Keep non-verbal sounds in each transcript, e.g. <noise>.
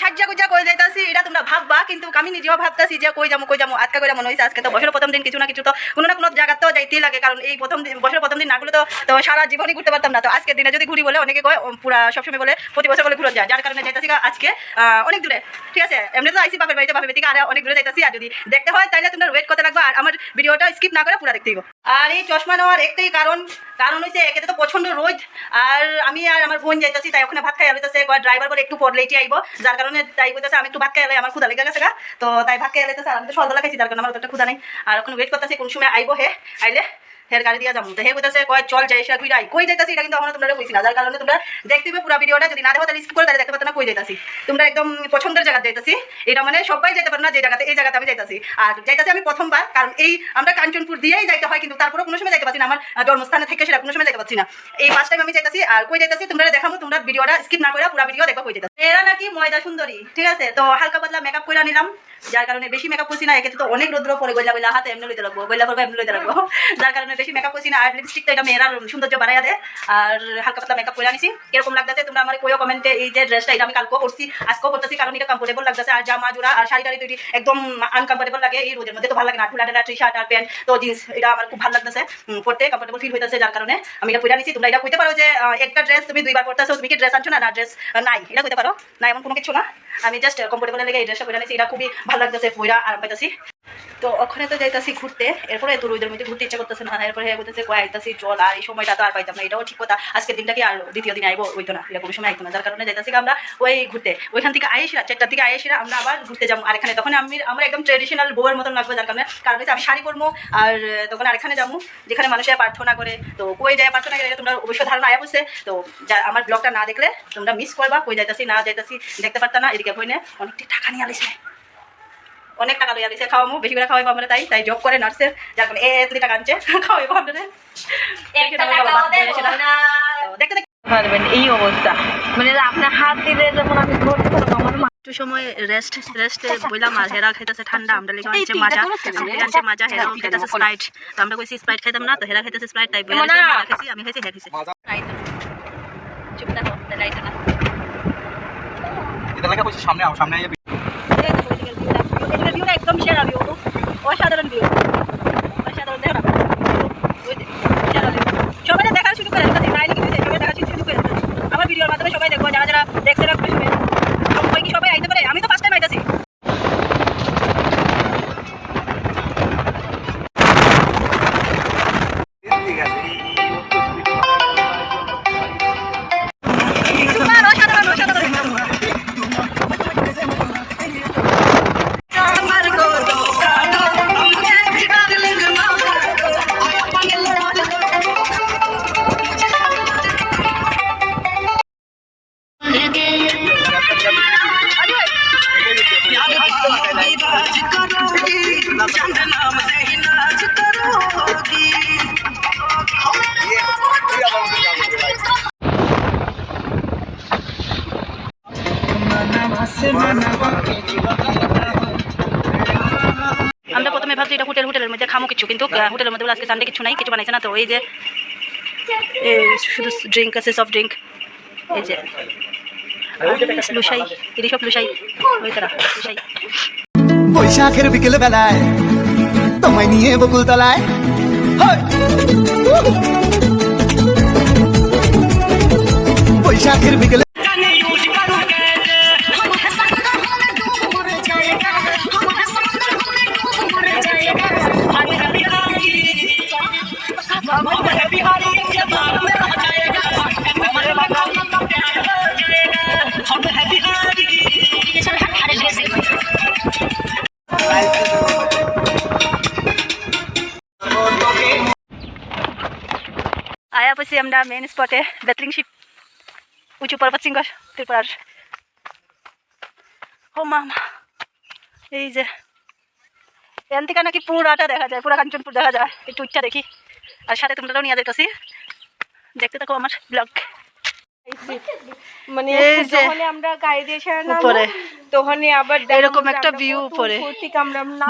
সাজ্জা গুজা কই যাইতাছি, এটা তোমরা ভাববা, কিন্তু আমি নিজেও ভাবতাছি যে কই যাব কই যাব আজকে করে মনে হয়েছে আজকে তো বছরের প্রথম দিন, কিছু না কিছু তো কোনো না কোনো জায়গা তো যাইতেই লাগে, কারণ এই প্রথম দিন, বছরের প্রথম দিন না গুলো তো সারা জীবনই ঘুরতে পারতাম না, তো আজকের দিনে যদি ঘুরি বলে অনেকে কয় পুরা সবসময় বলে, প্রতি বছর বলে ঘুরে যায় যার কারণে যাইতাছি আজকে অনেক দূরে, ঠিক আছে? এমনি তো আইসি বাপের বাড়িতে, বাপের বাড়ি থেকে আর অনেক দূরে যাইতাছি, আর যদি দেখতে হয় তাহলে তোমরা ওয়েট করতে লাগবে আর আমার ভিডিওটা স্কিপ না করে পুরো দেখতে আর এই চশমা নেওয়ার একটাই কারণ কারণ হচ্ছে একে তো প্রচণ্ড রোদ, আর আমি আর আমার বোন যাইতাছি, তাই ওখানে ভাত খাই আলুতেছে ড্রাইভার বলে একটু পড়লে এটি আইবো, যার কারণে তাই কইতেছে, আমি একটু ভাত খাই আমার ক্ষুদা লেগে গেছে তো তাই ভাত আর আমি তো সন্ধ্যা লাগাইছি তার কারণে আমার একটা ক্ষুদা নেই। আর ওখানে ওয়েট করতেছি, কোন সময় আইবো হে, আইলে হের গাড়ি দিয়া যাব। তো হে কইতাছে, কয়, চল যাই, সে কই যাই কই যাইতাছি এটা কিন্তু আমার তোমরা কইছি যার কারণে তোমরা দেখতে পুরো ভিডিওটা। যদি না দেখো, তাহলে স্কিপ করে তাহলে দেখতে পারতো না কই যাইতাছি। তোমরা একদম পছন্দের জায়গা যাইতাছি। এটা মানে সবাই যেতে পারো না যে জায়গাতে, এই জায়গাতে আমি যাইতাছি। আর যাইতাছি আমি প্রথমবার, কারণ এই আমরা কাঞ্চনপুর দিয়েই যাইতে হয়, কিন্তু তারপরে কোনো সময় যাইতে পারছি না। আমার জন্মস্থানে থেকে সেটা কোনো সময় যাইতে পারছি না। এই ফার্স্ট টাইম আমি যাইতাছি, আর কই যাইতাছি, তোমরা দেখাবো তোমরা ভিডিওটা স্কিপ না করে পুরো ভিডিও দেখো কই যাইতাছি। এরা নাকি ময়দা সুন্দরী ঠিক আছে? তো হালকা পাতলা মেকআপ করে নিলাম। যার কারণে বেশি মেকআপ করছি না একে তো অনেক রোদ্র পরে গইলা গইলা হাতে এমনি লইতে লাগবো গইলা পরে এমনি লইতে লাগবো। <laughs> যার কারণে বেশি মেকআপ করছি না আর লিপস্টিক তো এটা মেয়েরা সৌন্দর্য বাড়াইয়া দেয় আর হালকা পাতলা মেকআপ করে আনিছি। কীরকম লাগতেছে তোমরা আমার কইও কমেন্টে এই যে ড্রেসটা এটা আমি কালকেও করছি আজকেও করতেছি কারণ এটা কমফোর্টেবল লাগতেছে আর জামা জোড়া আর শাড়ি টাড়ি তৈরি একদম আনকমফোর্টেবল লাগে এই রোদের মধ্যে তো ভালো লাগে না। ঠুলা টি শার্ট আর প্যান্ট তো জিন্স এটা আমার খুব ভালো লাগতেছে পরতে কমফোর্টেবল ফিল হইতেছে যার কারণে আমি এটা পরে আনিছি। তোমরা এটা কইতে পারো যে একটা ড্রেস তুমি দুইবার পরতেছো তুমি কি ড্রেস আনছো না? না ড্রেস নাই এটা কইতে পারো। না এমন কোনো কিছু না। আমি জাস্ট কমফোর্টেবল লাগে এই ড্রেসটা পরে আনিছি এটা খুবই ভালো লাগতেছে পইরা আরাম পাইতাছি। তো ওখানে তো যাইতাছি ঘুরতে। এরপরে তো রোদের মধ্যে ঘুরতে ইচ্ছা করতেছে না। এরপরে বলতেছে কয় আইতাছি চল আর এই সময়টা তো আর পাইতাম না। এটাও ঠিক কথা। আজকের দিনটা কি আর দ্বিতীয় দিন আইবো? ওইতো না। এরকম সময় আইতো না। যার কারণে যাইতাছি আমরা ওই ঘুরতে। ওইখান থেকে আইসিরা চারটার থেকে আইসিরা আমরা আবার ঘুরতে যাব। আর এখানে তখন আমি, আমরা একদম ট্রেডিশনাল বউয়ের মতন লাগবে যার কারণে। কারণ আমি শাড়ি পরবো আর তখন আর এখানে যাব। যেখানে মানুষের প্রার্থনা করে। তো কই যায় প্রার্থনা করে তোমরা অবশ্যই ধারণা আয়া বসে তো যা, আমার ব্লগটা না দেখলে তোমরা মিস করবা। কই যাইতাছি, না যাইতাছি, দেখতে পারতা না। এদিকে বইনে অনেকটি টাকা নিয়ে আলিছে অনেক টাকা লইয়া দিছে খাওয়ামু বেশি করে খাওয়াইবো আমরা তাই তাই জব করে নার্সের যার কারণে এত টাকা আনছে <laughs> খাওয়াইবো পারবেন এই অবস্থা। মানে আপনার হাত দিলে যখন আমি আমার একটু সময় রেস্ট রেস্টে বইলাম আর হেরা খাইতেছে ঠান্ডা আমরা লেগে আনছে মাজা আনছে মাজা হেরা খাইতেছে স্প্রাইট তো আমরা কইছি স্প্রাইট খাইতাম না তো হেরা খাইতেছে স্প্রাইট তাই না। মাজা খাইছি আমি খাইছি হে খাইছে। চুপ থাকো লাইট না। এটা লাগা কইছি সামনে আও সামনে আইয়া আমরা প্রথমে ভাবছি এটা হোটেল হোটেলের মধ্যে খামো কিছু কিন্তু হোটেলের মধ্যে আজকে সানডে কিছু নাই কিছু বানাইছে না তো এই যে শুধু ড্রিঙ্ক আছে সফট ড্রিঙ্ক এই যে লুসাই এটি সব লুসাই ওই তারা লুসাই বৈশাখের বিকেল বেলায় তোমায় নিয়ে বকুল তলায় বৈশাখের বিকেলে আয়া পছি আমরা মেইন স্পটে বেতরিং শিপ উঁচু পর্বত শৃঙ্গ ত্রিপুরার ও মামা এই যে এখান থেকে নাকি পুরাটা দেখা যায় পুরা কাঞ্চনপুর দেখা যায় একটু উচ্চা দেখি আর সাথে তোমরাও নিয়ে যাইতেছি দেখতে থাকো আমার ব্লগ মানে আমরা গাড়ি এসে তখন আবার এরকম একটা ভিউ উপরে।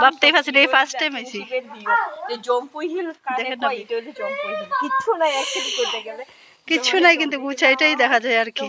ভাবতেই পারছি এই ফার্স্ট টাইম জম্পুই হিল দেখেন না কয়, জম্পুই হিল কিচ্ছু নাই অ্যাকচুয়ালি করতে গেলে। কিছু নাই কিন্তু গুছাইটাই দেখা যায় আর কি।